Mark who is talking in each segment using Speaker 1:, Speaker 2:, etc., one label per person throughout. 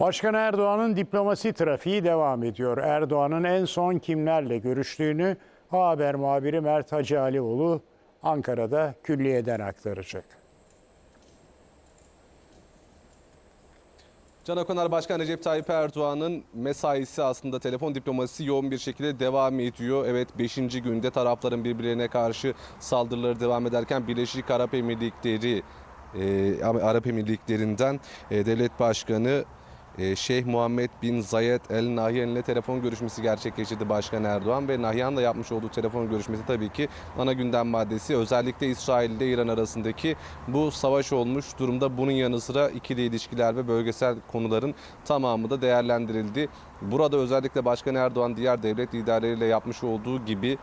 Speaker 1: Başkan Erdoğan'ın diplomasi trafiği devam ediyor. Erdoğan'ın en son kimlerle görüştüğünü Haber muhabiri Mert Hacı Alioğlu Ankara'da külliyeden aktaracak.
Speaker 2: Can Okonar Başkan Recep Tayyip Erdoğan'ın mesaisi aslında telefon diplomasisi yoğun bir şekilde devam ediyor. Evet 5. günde tarafların birbirlerine karşı saldırıları devam ederken Birleşik Arap Emirlikleri e, Arap Emirlikleri'nden e, devlet başkanı Şeyh Muhammed bin Zayed El Nahyan ile telefon görüşmesi gerçekleştirdi Başkan Erdoğan ve Nahyan'la yapmış olduğu telefon görüşmesi tabii ki ana gündem maddesi özellikle İsrail ile İran arasındaki bu savaş olmuş durumda. Bunun yanı sıra ikili ilişkiler ve bölgesel konuların tamamı da değerlendirildi. Burada özellikle Başkan Erdoğan diğer devlet liderleriyle yapmış olduğu gibi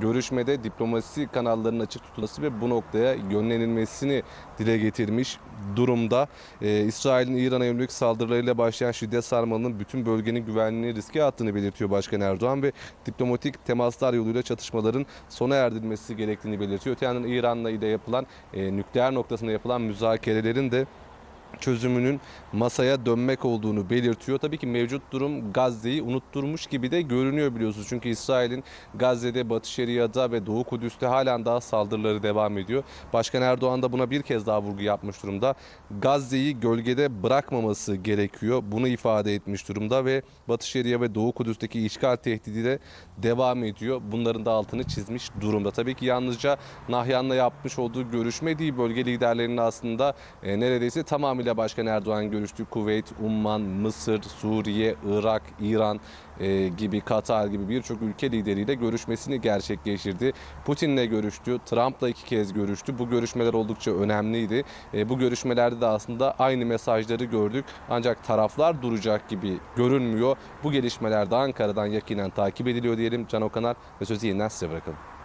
Speaker 2: görüşmede diplomasi kanallarının açık tutulması ve bu noktaya yönlenilmesini dile getirmiş durumda. Ee, İsrail'in İran'a yönelik saldırılarıyla başlayan şiddet sarmalının bütün bölgenin güvenliğini riske attığını belirtiyor Başkan Erdoğan ve diplomatik temaslar yoluyla çatışmaların sona erdirilmesi gerektiğini belirtiyor. Öte yandan İran'la ile yapılan e, nükleer noktasında yapılan müzakerelerin de çözümünün masaya dönmek olduğunu belirtiyor. Tabii ki mevcut durum Gazze'yi unutturmuş gibi de görünüyor biliyorsunuz. Çünkü İsrail'in Gazze'de, Batı Şeria'da ve Doğu Kudüs'te halen daha saldırıları devam ediyor. Başkan Erdoğan da buna bir kez daha vurgu yapmış durumda. Gazze'yi gölgede bırakmaması gerekiyor. Bunu ifade etmiş durumda ve Batı Şeria ve Doğu Kudüs'teki işgal tehdidi de devam ediyor. Bunların da altını çizmiş durumda. Tabii ki yalnızca Nahyan'la yapmış olduğu görüşme değil. Bölge liderlerinin aslında e, neredeyse tamamıyla Başkan Erdoğan görüştü. Kuveyt, Umman, Mısır, Suriye, Irak, İran e, gibi Katar gibi birçok ülke lideriyle görüşmesini gerçekleştirdi. Putin'le görüştü, Trump'la iki kez görüştü. Bu görüşmeler oldukça önemliydi. E, bu görüşmelerde de aslında aynı mesajları gördük. Ancak taraflar duracak gibi görünmüyor. Bu gelişmeler de Ankara'dan yakinen takip ediliyor diyelim. Can Okanar ve sözü yeniden size bırakalım.